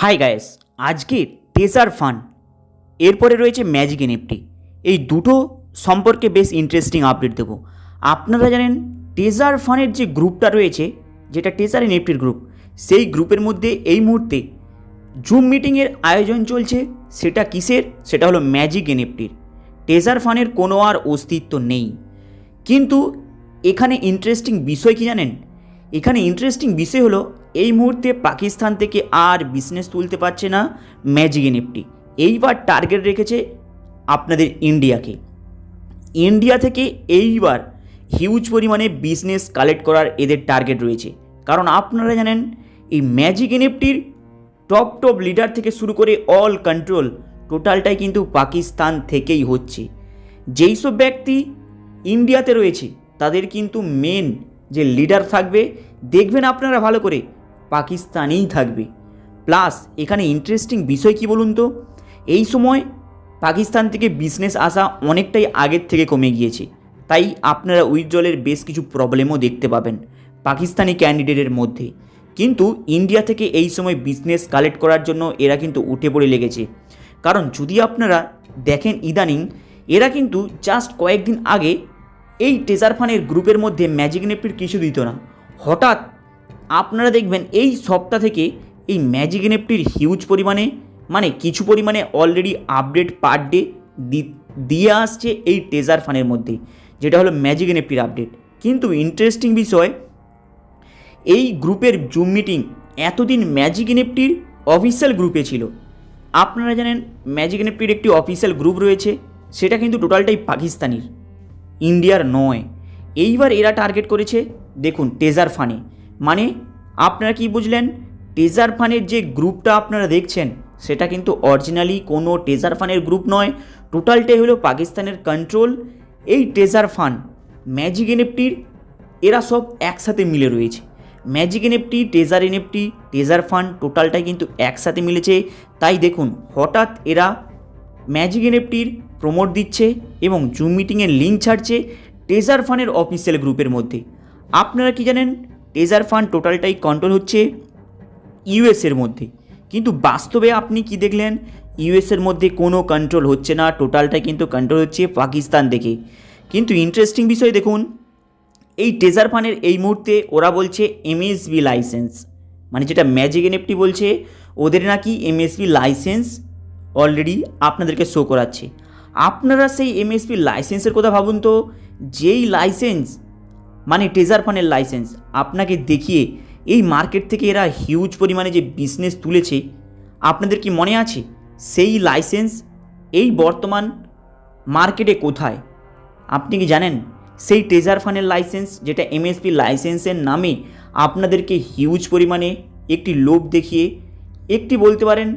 High guys আজকে taser gun এরপরে রয়েছে ম্যাজিক এনএফটি এই দুটো সম্পর্কে বেশ ইন্টারেস্টিং আপডেট দেবো। আপনারা জানেন টেজার ফানের যে গ্রুপটা রয়েছে, যেটা টেজার এনএফটির গ্রুপ সেই গ্রুপের মধ্যে এই মুহূর্তে জুম মিটিংয়ের আয়োজন চলছে। সেটা কিসের? সেটা হলো ম্যাজিক এনএফটির টেজার ফানের কোনো আর অস্তিত্ব নেই। কিন্তু এখানে ইন্টারেস্টিং বিষয় কি জানেন? এখানে ইন্টারেস্টিং বিষয় হলো এই মুহূর্তে পাকিস্তান থেকে আর বিজনেস তুলতে পারছে না ম্যাজিক এনএফটি এইবার টার্গেট রেখেছে আপনাদের ইন্ডিয়াকে ইন্ডিয়া থেকে এইবার হিউজ পরিমাণে বিজনেস কালেক্ট করার এদের টার্গেট রয়েছে। কারণ আপনারা জানেন, এই ম্যাজিক এনএফটির টপ টপ লিডার থেকে শুরু করে অল কন্ট্রোল টোটালটাই কিন্তু পাকিস্তান থেকেই হচ্ছে। যেই সব ব্যক্তি ইন্ডিয়াতে রয়েছে, তাদের কিন্তু মেন যে লিডার থাকবে, দেখবেন আপনারা ভালো করে পাকিস্তানেই থাকবে। প্লাস এখানে ইন্টারেস্টিং বিষয় কি বলুন তো? এই সময় পাকিস্তান থেকে বিজনেস আসা অনেকটাই আগের থেকে কমে গিয়েছে। তাই আপনারা উইথড্রলের বেশ কিছু প্রবলেমও দেখতে পাবেন পাকিস্তানি ক্যান্ডিডেটের মধ্যে। কিন্তু ইন্ডিয়া থেকে এই সময় বিজনেস কালেক্ট করার জন্য এরা কিন্তু উঠে পড়ে লেগেছে। কারণ যদি আপনারা দেখেন ইদানিং, এরা কিন্তু জাস্ট কয়েকদিন আগে এই টেজার ফানের গ্রুপের মধ্যে ম্যাজিক নেপির কিছু দিত না। হঠাৎ আপনারা দেখবেন এই সপ্তাহ থেকে এই ম্যাজিক নেপটির হিউজ পরিমাণে মানে কিছু পরিমাণে অলরেডি আপডেট পার ডে দিয়ে আসছে এই টেজার ফানের মধ্যে, যেটা হলো ম্যাজিক নেপটির আপডেট কিন্তু ইন্টারেস্টিং বিষয়, এই গ্রুপের জুম মিটিং এতদিন ম্যাজিক নেপটির অফিসিয়াল গ্রুপে ছিল। আপনারা জানেন ম্যাজিক নেপটির একটি অফিসিয়াল গ্রুপ রয়েছে, সেটা কিন্তু টোটালটাই পাকিস্তানির ইন্ডিয়ার নয়। এইবার এরা টার্গেট করেছে, দেখুন টেজার ফানে মানে আপনারা কি বুঝলেন? টেজার ফানের যে গ্রুপটা আপনারা দেখছেন, সেটা কিন্তু অরিজিনালি কোনো টেজার ফানের গ্রুপ নয়। টোটালটাই হলো পাকিস্তানের কন্ট্রোল এই টেজার ফান ম্যাজিক এনএফটির এরা সব একসাথে মিলে রয়েছে। Magic NFT treasure NFT treasure fun টোটালটাই কিন্তু একসাথে মিলেছে। তাই দেখুন, হঠাৎ এরা ম্যাজিক এনএফটির প্রমোট দিচ্ছে এবং জুম মিটিংয়ের লিঙ্ক ছাড়ছে টেজার ফানের অফিসিয়াল গ্রুপের মধ্যে। আপনারা কি জানেন? টেজার ফান্ড টোটালটাই কন্ট্রোল হচ্ছে ইউএসের মধ্যে। কিন্তু বাস্তবে আপনি কি দেখলেন? ইউএসের মধ্যে কোনো কন্ট্রোল হচ্ছে না টোটালটাই কিন্তু কন্ট্রোল হচ্ছে পাকিস্তান থেকে। কিন্তু ইন্টারেস্টিং বিষয় দেখুন, এই টেজার ফানের এই মুহূর্তে ওরা বলছে এমএসবি লাইসেন্স মানে যেটা ম্যাজিক এনএফটি বলছে, ওদের নাকি এমএসবি লাইসেন্স অলরেডি আপনাদেরকে শো করাচ্ছে। আপনারা সেই এমএসপি লাইসেন্সের কথা ভাবুন তো, যেই লাইসেন্স মানে টেজার ফানের লাইসেন্স আপনাকে দেখিয়ে এই মার্কেট থেকে এরা হিউজ পরিমাণে যে বিজনেস তুলেছে, আপনাদের কি মনে আছে? সেই লাইসেন্স এই বর্তমান মার্কেটে কোথায়? আপনি কি জানেন? সেই টেজার ফানের লাইসেন্স যেটা এমএসপি লাইসেন্সের নামে আপনাদেরকে হিউজ পরিমাণে একটি লোভ দেখিয়ে একটি বলতে পারেন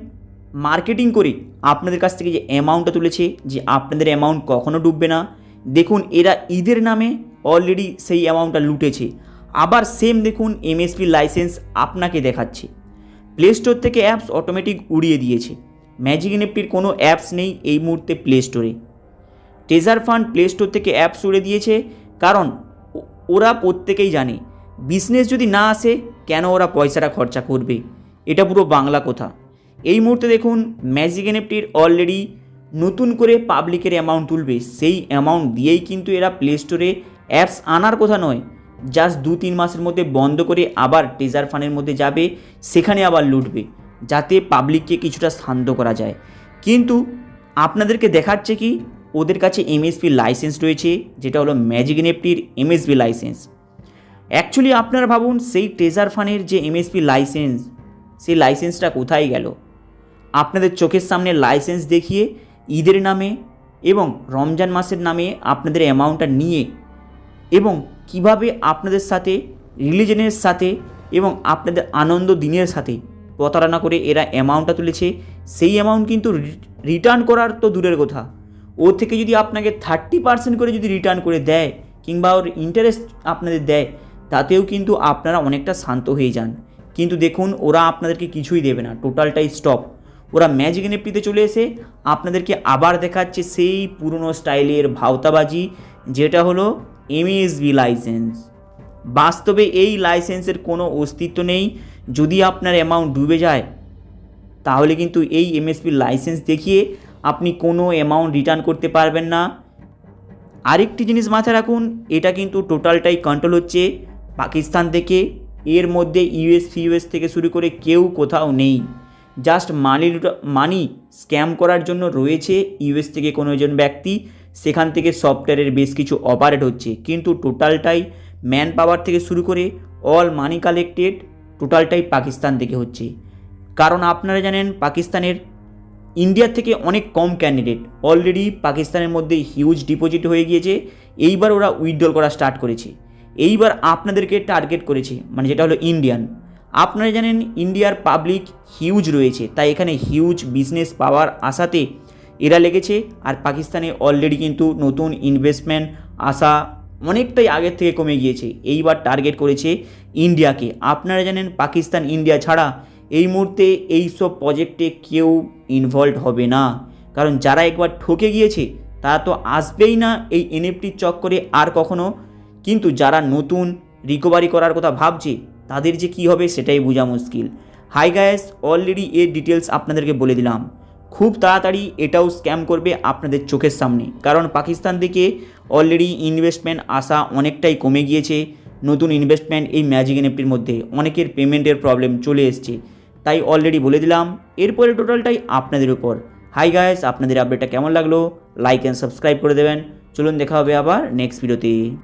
মার্কেটিং করে আপনাদের কাছ থেকে যে অ্যামাউন্টটা তুলেছে, যে আপনাদের অ্যামাউন্ট কখনো ডুববে না। দেখুন, এরা ঈদের নামে অলরেডি সেই অ্যামাউন্টটা লুটেছে। আবার সেম দেখুন এমএসপি লাইসেন্স আপনাকে দেখাচ্ছে। প্লে স্টোর থেকে অ্যাপস অটোমেটিক উড়িয়ে দিয়েছে। ম্যাজিক এনএফটির কোনো অ্যাপস নেই এই মুহূর্তে প্লে স্টোরে ট্রেজার ফান্ড প্লে স্টোর থেকে অ্যাপস উড়ে দিয়েছে, কারণ ওরা প্রত্যেকেই জানে বিজনেস যদি না আসে, কেন ওরা পয়সাটা খরচা করবে? এটা পুরো বাংলা কথা। এই মুহূর্তে দেখুন ম্যাজিক এনএফটির অলরেডি নতুন করে পাবলিকের অ্যামাউন্ট তুলবে। সেই অ্যামাউন্ট দিয়েই কিন্তু এরা প্লে স্টোরে অ্যাপস আনার কথা নয় জাস্ট দু তিন মাসের মধ্যে বন্ধ করে আবার টেজার ফানের মধ্যে যাবে, সেখানে আবার লুটবে, যাতে পাবলিককে কিছুটা শান্ত করা যায়। কিন্তু আপনাদেরকে দেখাচ্ছে কি, ওদের কাছে এমএসপি লাইসেন্স রয়েছে, যেটা হলো ম্যাজিক এনএফটির এমএসপি লাইসেন্স অ্যাকচুয়ালি আপনারা ভাবুন, সেই ট্রেজার ফানের যে এমএসপি লাইসেন্স সেই লাইসেন্সটা কোথায় গেল? আপনাদের চোখের সামনে লাইসেন্স দেখিয়ে, ঈদের নামে এবং রমজান মাসের নামে আপনাদের অ্যামাউন্টটা নিয়ে এবং কীভাবে আপনাদের সাথে, রিলিজনের সাথে এবং আপনাদের আনন্দ দিনের সাথে প্রতারণা করে এরা অ্যামাউন্টটা তুলেছে, সেই অ্যামাউন্ট কিন্তু রিটার্ন করার তো দূরের কথা। ও থেকে যদি আপনাকে থার্টি পার্সেন্ট করে যদি রিটার্ন করে দেয় কিংবা ওর ইন্টারেস্ট আপনাদের দেয়, তাতেও কিন্তু আপনারা অনেকটা শান্ত হয়ে যান। কিন্তু দেখুন, ওরা আপনাদেরকে কিছুই দেবে না টোটালটাই স্টপ ওরা ম্যাজিক এনএফটিতে চলে এসে আপনাদেরকে আবার দেখাচ্ছে সেই পুরনো স্টাইলের ভাওতাবাজি, যেটা হলো এমএসবি লাইসেন্স বাস্তবে এই লাইসেন্সের কোনো অস্তিত্ব নেই। যদি আপনার অ্যামাউন্ট ডুবে যায়, তাহলে কিন্তু এই এমএসপির লাইসেন্স দেখিয়ে আপনি কোনো অ্যামাউন্ট রিটার্ন করতে পারবেন না। আরেকটি জিনিস মাথায় রাখুন, এটা কিন্তু টোটালটাই কন্ট্রোল হচ্ছে পাকিস্তান থেকে। এর মধ্যে ইউএস ফিউএস থেকে শুরু করে কেউ কোথাও নেই। জাস্ট মানি মানি স্ক্যাম করার জন্য রয়েছে ইউএস থেকে কোনো একজন ব্যক্তি। সেখান থেকে সফটওয়্যারের বেশ কিছু অপারেট হচ্ছে। কিন্তু টোটালটাই ম্যান পাওয়ার থেকে শুরু করে অল মানি কালেক্টেড টোটালটাই পাকিস্তান থেকে হচ্ছে। কারণ আপনারা জানেন, পাকিস্তানের ইন্ডিয়ার থেকে অনেক কম ক্যান্ডিডেট অলরেডি পাকিস্তানের মধ্যে হিউজ ডিপোজিট হয়ে গিয়েছে। এইবার ওরা উইথড্রল করা স্টার্ট করেছে। এইবার আপনাদেরকে টার্গেট করেছে মানে যেটা হলো ইন্ডিয়ান আপনারা জানেন ইন্ডিয়ার পাবলিক হিউজ রয়েছে। তাই এখানে হিউজ বিজনেস পাওয়ার আশাতে এরা লেগেছে আর পাকিস্তানে অলরেডি কিন্তু নতুন ইনভেস্টমেন্ট আসা অনেকটাই আগের থেকে কমে গিয়েছে। এইবার টার্গেট করেছে ইন্ডিয়াকে। আপনারা জানেন পাকিস্তান ইন্ডিয়া ছাড়া এই মুহূর্তে এই সব প্রজেক্টে কেউ ইনভলভ হবে না। কারণ যারা একবার ঠকে গিয়েছে, তারা তো আসবেই না এই এনএফটির চক্করে আর কখনো। কিন্তু যারা নতুন রিকভারি করার কথা ভাবছে, তাদের যে কী হবে সেটাই বোঝা মুশকিল। হাই গায়েস অলরেডি এর ডিটেলস আপনাদেরকে বলে দিলাম। খুব তাড়াতাড়ি এটাও স্ক্যাম করবে আপনাদের চোখের সামনে। কারণ পাকিস্তান থেকে অলরেডি ইনভেস্টমেন্ট আসা অনেকটাই কমে গিয়েছে, নতুন ইনভেস্টমেন্ট এই ম্যাজিক এনএফটির মধ্যে। অনেকের পেমেন্টের প্রবলেম চলে এসছে। তাই অলরেডি বলে দিলাম, এরপরে টোটালটাই আপনাদের উপর। হাই গায়েস আপনাদের আপডেটটা কেমন লাগল? লাইক অ্যান্ড সাবস্ক্রাইব করে দেবেন। চলুন দেখা হবে আবার নেক্সট ভিডিওতে